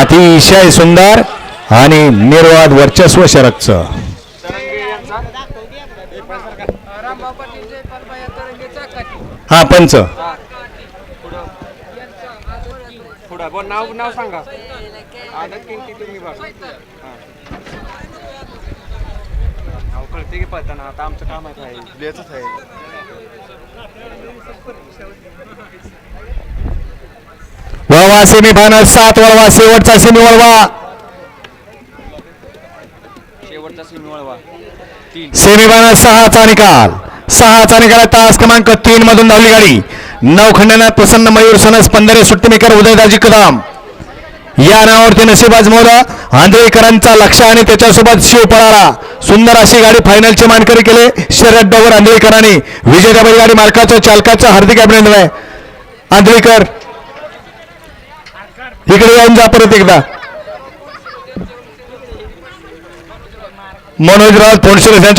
अतिशय सुंदर आणि निर्वाद वर्चस्व काठी हा पंच. नाव नाव सांगा. हां. कळते की पळताना आता आमचं काम आहे. वळवा सेमी फायनल सात वळवा शेवटचा सेमी वळवा. सेमीफायनल सहाचा निकाल. सहाचा निकाल तास क्रमांक तीन मधून धावली गाडी. नौखंडनाथ प्रसन्न मयूर सनस पंधरे सुट्टीमेकर उदयदाजी कदम. या नावावरती नशीब आजमवलं आंधळीकरांचा लक्ष आणि त्याच्यासोबत शिव पळाला सुंदर अशी गाडी फायनलचे मानकरी केले. शरद डोगर आंधळीकरांनी. विजेत्या बैलगाडी मालकाचं चालकाचं हार्दिक अभिनंदन आहे. आंधळीकर इकडे येऊन जा परत एकदा. मनोजराव तोंडशिरे यांच्या